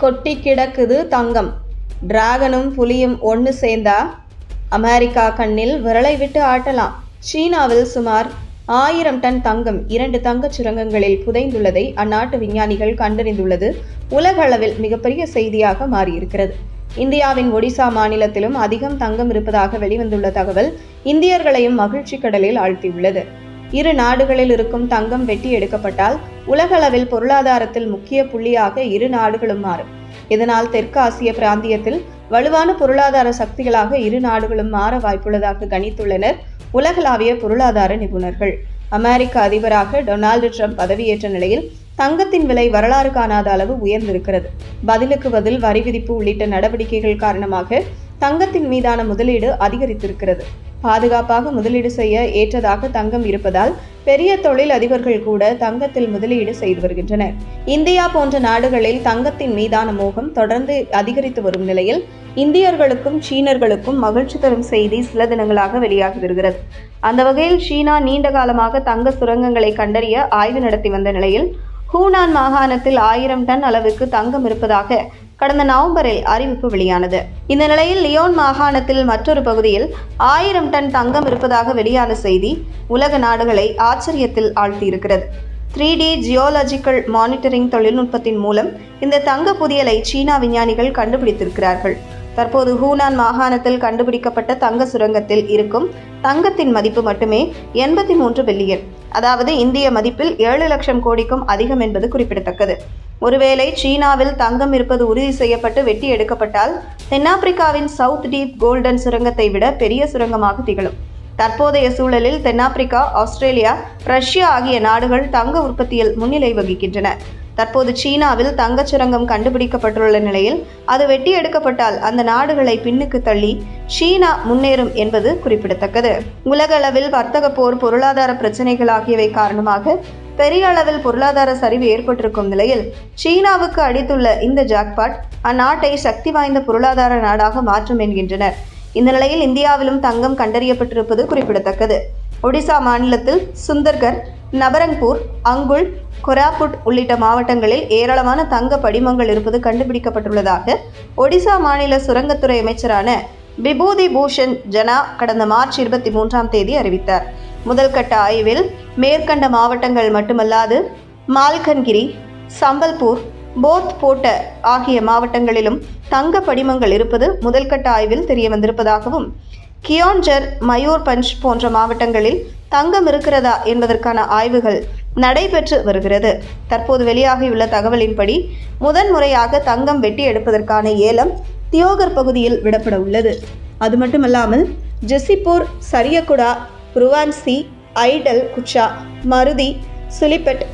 கொட்டி கிடக்குது தங்கம். டிராகனும் புலியும் ஒன்று சேர்ந்தா அமெரிக்கா கண்ணில் விரலை விட்டு ஆட்டலாம். சீனாவில் சுமார் ஆயிரம் டன் தங்கம் இரண்டு தங்கச் சுரங்கங்களில் புதைந்துள்ளதை அந்நாட்டு விஞ்ஞானிகள் கண்டறிந்துள்ளது. உலகளவில் மிகப்பெரிய செய்தியாக மாறியிருக்கிறது. இந்தியாவின் ஒடிசா மாநிலத்திலும் அதிகம் தங்கம் இருப்பதாக வெளிவந்துள்ள தகவல் இந்தியர்களையும் மகிழ்ச்சி கடலில் ஆழ்த்தியுள்ளது. இரு நாடுகளில் இருக்கும் தங்கம் வெட்டி எடுக்கப்பட்டால் உலகளவில் பொருளாதாரத்தில் முக்கிய புள்ளியாக இரு நாடுகளும் மாறும். இதனால் தெற்கு ஆசிய பிராந்தியத்தில் வலுவான பொருளாதார சக்திகளாக இரு நாடுகளும் மாற வாய்ப்புள்ளதாக கணித்துள்ளனர் உலகளாவிய பொருளாதார நிபுணர்கள். அமெரிக்க அதிபராக டொனால்டு ட்ரம்ப் பதவியேற்ற நிலையில் தங்கத்தின் விலை வரலாறு காணாத அளவு உயர்ந்திருக்கிறது. பதிலுக்கு பதில் வரி விதிப்பு உள்ளிட்ட நடவடிக்கைகள் காரணமாக தங்கத்தின் மீதான முதலீடு அதிகரித்திருக்கிறது. பாதுகாப்பாக முதலீடு செய்ய ஏற்றதாக தங்கம் இருப்பதால் பெரிய தொழில் அதிபர்கள் கூட தங்கத்தில் முதலீடு செய்து வருகின்றனர். இந்தியா போன்ற நாடுகளில் தங்கத்தின் மீதான மோகம் தொடர்ந்து அதிகரித்து வரும் நிலையில் இந்தியர்களுக்கும் சீனர்களுக்கும் மகிழ்ச்சி தரும் செய்தி சில தினங்களாக வெளியாகி வருகிறது. அந்த வகையில் சீனா நீண்ட காலமாக தங்க சுரங்கங்களை கண்டறிய ஆய்வு நடத்தி வந்த நிலையில் ஹூனான் மாகாணத்தில் ஆயிரம் டன் அளவுக்கு தங்கம் இருப்பதாக கடந்த நவம்பரில் அறிவிப்பு வெளியானது. இந்த நிலையில் லியோன் மாகாணத்தில் மற்றொரு பகுதியில் ஆயிரம் டன் தங்கம் இருப்பதாக வெளியான செய்தி உலக நாடுகளை ஆச்சரியத்தில் ஆழ்த்தியிருக்கிறது. த்ரீ டி ஜியோலாஜிக்கல் மானிட்டரிங் தொழில்நுட்பத்தின் மூலம் இந்த தங்க புதியலை சீனா விஞ்ஞானிகள் கண்டுபிடித்திருக்கிறார்கள். தற்போது ஹூனான் மாகாணத்தில் கண்டுபிடிக்கப்பட்ட தங்க சுரங்கத்தில் இருக்கும் தங்கத்தின் மதிப்பு மட்டுமே எண்பத்தி மூன்று பில்லியன். அதாவது இந்திய மதிப்பில் ஏழு லட்சம் கோடிக்கும் அதிகம் என்பது குறிப்பிடத்தக்கது. ஒருவேளை சீனாவில் தங்கம் இருப்பது உறுதி செய்யப்பட்டு வெட்டி எடுக்கப்பட்டால் தென்னாப்பிரிக்காவின் சவுத் டீப் கோல்டன் சுரங்கத்தை விட பெரிய சுரங்கமாக திகழும். தற்போதைய சூழலில் தென்னாப்பிரிக்கா ஆஸ்திரேலியா ரஷ்யா ஆகிய நாடுகள் தங்க உற்பத்தியில் முன்னிலை வகிக்கின்றன. தற்போது சீனாவில் தங்கச் சுரங்கம் கண்டுபிடிக்கப்பட்டுள்ள நிலையில் அது வெட்டி எடுக்கப்பட்டால் அந்த நாடுகளை பின்னுக்கு தள்ளி சீனா முன்னேறும் என்பது குறிப்பிடத்தக்கது. உலக அளவில் வர்த்தக போர் பொருளாதார பிரச்சனைகள் ஆகியவை காரணமாக பெரிய அளவில் பொருளாதார சரிவு ஏற்பட்டிருக்கும் நிலையில் சீனாவுக்கு அடித்துள்ள இந்த ஜாக்பாட் அந்நாட்டை சக்தி வாய்ந்த பொருளாதார நாடாக மாற்றும் என்கின்றனர். இந்த நிலையில் இந்தியாவிலும் தங்கம் கண்டறியப்பட்டிருப்பது குறிப்பிடத்தக்கது. ஒடிசா மாநிலத்தில் சுந்தர்கர் நபரங்பூர் அங்குல் கொராபுட் உள்ளிட்ட மாவட்டங்களில் ஏராளமான தங்க படிமங்கள் இருப்பது கண்டுபிடிக்கப்பட்டுள்ளதாக ஒடிசா மாநில சுரங்கத்துறை அமைச்சரான விபூதி பூஷன் ஜனா கடந்த மார்ச் இருபத்தி மூன்றாம் தேதி அறிவித்தார். முதல்கட்ட ஆய்வில் மேற்கண்ட மாவட்டங்கள் மட்டுமல்லாது மால்கன்கிரி சம்பல்பூர் போத் போட்ட ஆகிய மாவட்டங்களிலும் தங்க படிமங்கள் இருப்பது முதல்கட்ட ஆய்வில் தெரிய வந்திருப்பதாகவும் கியோன்ஜர் மயூர்பஞ்ச் போன்ற மாவட்டங்களில் தங்கம் இருக்கிறதா என்பதற்கான ஆய்வுகள் நடைபெற்று வருகிறது. தற்போது வெளியாகியுள்ள தகவலின்படி முதன்முறையாக தங்கம் வெட்டி எடுப்பதற்கான ஏலம் தியோகர் பகுதியில் விடப்பட உள்ளது. அது மட்டுமல்லாமல் ஜெசிப்பூர் சரியகுடா ருவான்சி ஐடல் குச்சா மருதி சுலிபெட்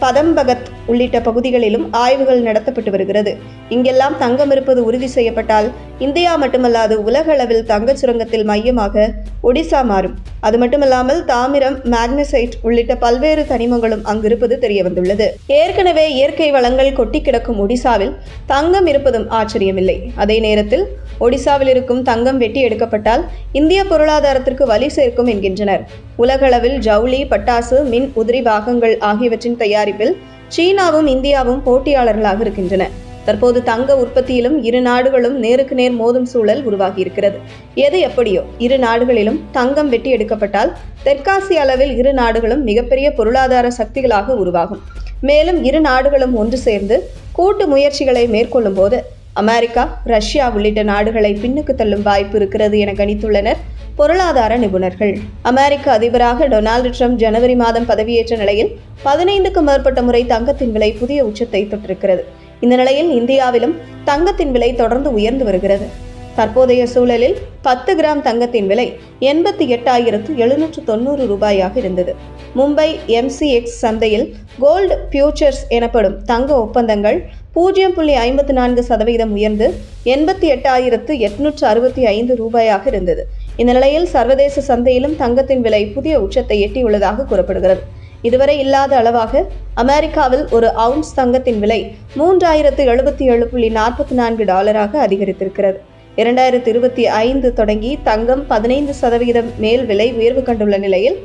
பதம்பகத் உள்ளிட்ட பகுதிகளிலும் ஆய்வுகள் நடத்தப்பட்டு வருகிறது. இங்கெல்லாம் தங்கம் இருப்பது உறுதி செய்யப்பட்டால் இந்தியா மட்டுமல்லாது உலக அளவில் தங்கச் சுரங்கத்தில் மையமாக ஒடிசா மாறும். அது மட்டுமல்லாமல் தாமிரம் மேக்னசைட் உள்ளிட்ட பல்வேறு தனிமங்களும் அங்கிருப்பது தெரிய வந்துள்ளது ஏற்கனவே இயற்கை வளங்கள் கொட்டி கிடக்கும் ஒடிசாவில் தங்கம் இருப்பதும் ஆச்சரியமில்லை. அதே நேரத்தில் ஒடிசாவில் இருக்கும் தங்கம் வெட்டி எடுக்கப்பட்டால் இந்திய பொருளாதாரத்திற்கு வலி சேர்க்கும் என்கின்றனர். உலகளவில் ஜவுளி பட்டாசு மின் உதிரி பாகங்கள் ஆகியவற்றின் தயாரிப்பில் சீனாவும் இந்தியாவும் போட்டியாளர்களாக இருக்கின்றன. தற்போது தங்க உற்பத்தியிலும் இரு நாடுகளும் நேருக்கு நேர் மோதும் சூழல் உருவாகியிருக்கிறது. எது எப்படியோ இரு நாடுகளிலும் தங்கம் வெட்டி எடுக்கப்பட்டால் தெற்காசிய அளவில் இரு நாடுகளும் மிகப்பெரிய பொருளாதார சக்திகளாக உருவாகும். மேலும் இரு நாடுகளும் ஒன்று சேர்ந்து கூட்டு முயற்சிகளை மேற்கொள்ளும் போது அமெரிக்கா ரஷ்யா உள்ளிட்ட நாடுகளை பின்னுக்கு தள்ளும் வாய்ப்பு இருக்கிறது என கணித்துள்ளனர் பொருளாதார நிபுணர்கள். அமெரிக்க அதிபராக டொனால்டு ட்ரம்ப் ஜனவரி மாதம் பதவியேற்ற நிலையில் பதினைந்துக்கும் மேற்பட்ட முறை தங்கத்தின் விலை புதிய உச்சத்தை தொட்டிருக்கிறது. இந்த நிலையில் இந்தியாவிலும் தங்கத்தின் விலை தொடர்ந்து உயர்ந்து வருகிறது. தற்போதைய சூழலில் பத்து கிராம் தங்கத்தின் விலை எண்பத்தி எட்டாயிரத்து எழுநூற்று தொண்ணூறு ரூபாயாக இருந்தது. மும்பை எம்சிஎக்ஸ் சந்தையில் கோல்டு ஃபியூச்சர்ஸ் எனப்படும் தங்க ஒப்பந்தங்கள் பூஜ்ஜியம் புள்ளி ஐம்பத்தி நான்கு சதவீதம் உயர்ந்து எண்பத்தி எட்டாயிரத்து எட்நூற்று அறுபத்தி ஐந்து ரூபாயாக இருந்தது. இந்த நிலையில் சர்வதேச சந்தையிலும் தங்கத்தின் விலை புதிய உச்சத்தை எட்டியுள்ளதாக கூறப்படுகிறது. இதுவரை இல்லாத அளவாக அமெரிக்காவில் ஒரு அவுன்ஸ் தங்கத்தின் விலை மூன்றாயிரத்து எழுபத்தி ஏழு புள்ளி நாற்பத்தி நான்கு டாலராக அதிகரித்திருக்கிறது. இரண்டாயிரத்து இருபத்தி ஐந்து தொடங்கி தங்கம் பதினைந்து சதவீதம் மேல் விலை உயர்வு கண்டுள்ள நிலையில்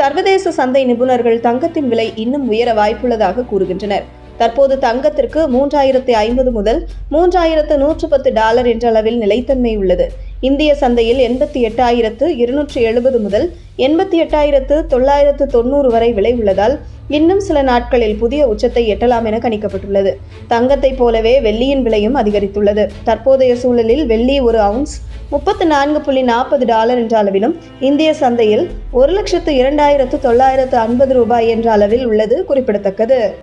சர்வதேச சந்தை நிபுணர்கள் தங்கத்தின் விலை இன்னும் உயர வாய்ப்புள்ளதாக கூறுகின்றனர். தற்போது தங்கத்திற்கு மூன்றாயிரத்து ஐம்பது முதல் மூன்றாயிரத்து நூற்று பத்து டாலர் என்ற அளவில் நிலைத்தன்மை உள்ளது. இந்திய சந்தையில் எண்பத்தி எட்டாயிரத்து இருநூற்றி எழுபது முதல் எண்பத்தி எட்டாயிரத்து தொள்ளாயிரத்து தொண்ணூறு வரை விலை உள்ளதால் இன்னும் சில நாட்களில் புதிய உச்சத்தை எட்டலாம் என கணிக்கப்பட்டுள்ளது. தங்கத்தைப் போலவே வெள்ளியின் விலையும் அதிகரித்துள்ளது. தற்போதைய சூழலில் வெள்ளி ஒரு அவுன்ஸ் முப்பத்து நான்கு புள்ளி நாற்பது டாலர் என்ற அளவிலும் இந்திய சந்தையில் ஒரு லட்சத்து இரண்டாயிரத்து தொள்ளாயிரத்து ஐம்பது ரூபாய் என்ற அளவில் உள்ளது குறிப்பிடத்தக்கது.